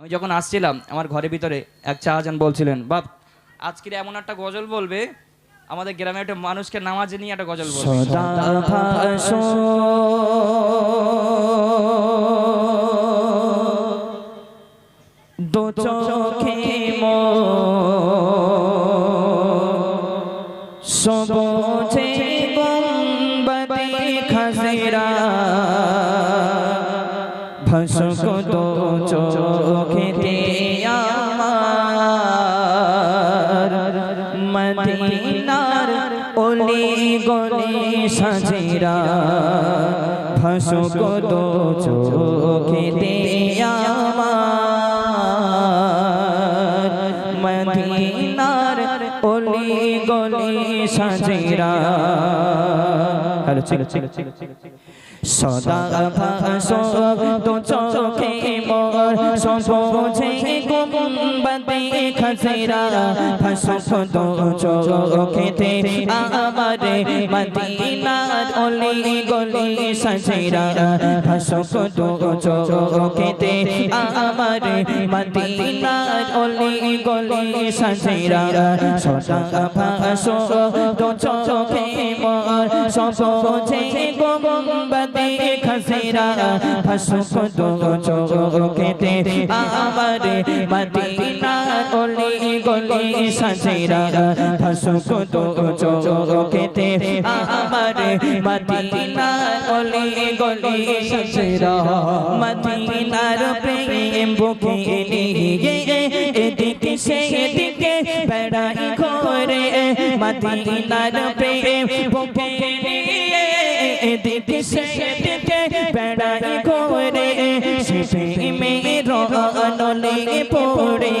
আমি যখন আসছিলাম আমার ঘরের ভিতরে এক চাহাজান বলছিলেন বাপ আজকের এমন একটা গজল বলবে আমাদের গ্রামে একটা মানুষকে নামাজে নিয়ে একটা গজল বলবে। দো চোখে সবুজে গম্বদে খাজরা। ভাসক দো চোখে। সাজেরা ভাসক দো চোখে আমার। মদিনার ওলি গলি সাজেরা। হ্যালো ছিল ছিল ছিল সদা ভাসো তো চোখে মোর সবুজে গুম্বদে খজরা ভাসো তো চোখেতে আমারে মদিনার ওলি গলি সজরা ভাসো তো চোখেতে আমারে মদিনার ওলি গলি সজরা সদা ভাসো তো চোখে মোর সবুজে গুম্বদে খজরা ভাসো তো চোখেতে আমারে মদিনার ওলি গলি সজরা ভাসো তো চোখেতে আমারে মদিনার ওলি গলি সজরা মদিনার প্রেম বুকে নিয়ে এদিকে সেদিকে বেড়াই ঘরে মদিনার প্রেম বুকে নিয়ে এদিকে সেদিকে বেড়াই ঘরে অনলে পড়ে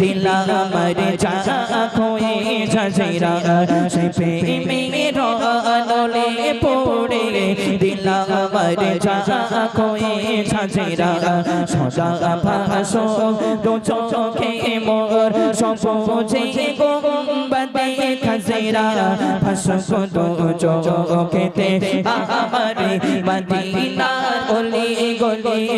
দিলা আমার যা খোয়ে ঝাঝরা সে প্রেমের অনলে পড়ে দিলা আমার যা খোয়ে ঝাঝরা সদা ভাসো দো চোখে মোর সবুজে গম্বদে খজরা ভাসো দো চোখেতে আমারে গলি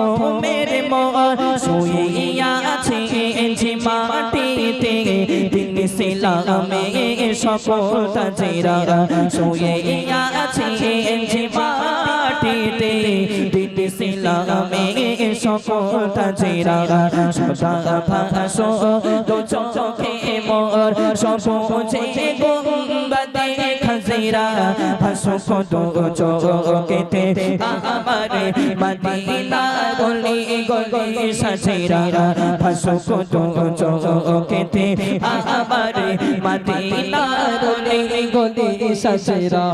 অধো মেরে মোর শুইয়া আছে যে মাটিতে। দিন সিলামে সকল তাজেরা শুইয়া আছে যে মাটিতে। দিন সিলামে সকল তাজেরা সদা ভাসো তো চোখে মোর। সবুজে গুম্বদে খজরা ভাসো তো চোখেতে আমারে মদিনা গলি গলি সজরা, ভাসো তো চোখেতে আমারে মদিনা গলি গলি সজরা।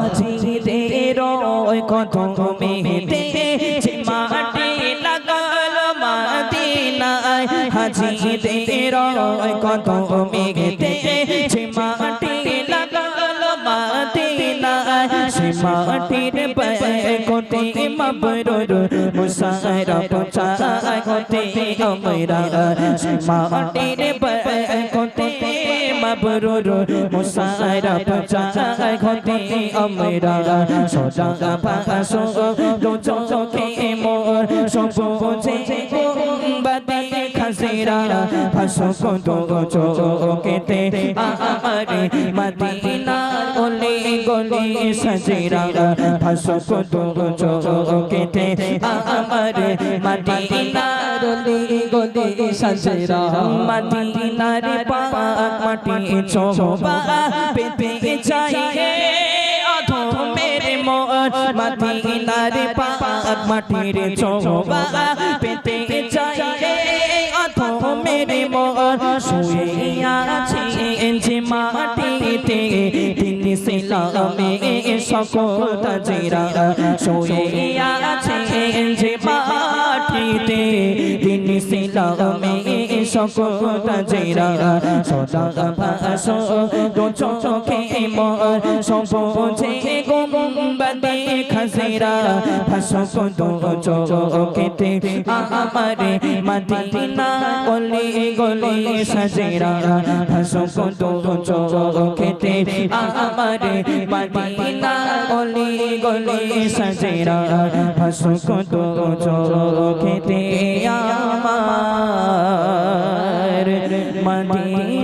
হাজিদের কত মেতে মাটি লাগাল মদিনায়। হাজিদের কত মেতে মাটি মাটির কোতে মবরুর মুসারা পচায় কোতে আমরা মাটির কোতে মবরুর মুসারা পচায় কোতে আমরা সদা ভাসো দো চোখে মোর সবুজে গুম্বদে খজরা ভাসো তো চোখেতে আমারে মদিনার ওলি গলি সজরা ভাসো তো চোখেতে আমারে মদিনার ওলি গলি সজরা মদিনার পাক মাটি ছোবা পেতে চাইয়ে অধো মেরে মোর মদিনার পাক মাটির ছোবা পেতে চাইয়ে অধো মেরে মর। শুয়ে যে মাটিতে। তিনি সিলামে সকল শুয়ে যে মাটিতে। তিনি সিলামে সকল তাজিরা সদা ভাসো দো চোখে মর সপোজে গুম্বাদে খাজিরা ভাসো দো চোখেতে আমারে মদিনা গলি গলি সাজেরা ভাসো দো চোখেতে আমারে মদিনা গলি গলি সাজেরা ভাসো দো চোখেতে আমার মদিনা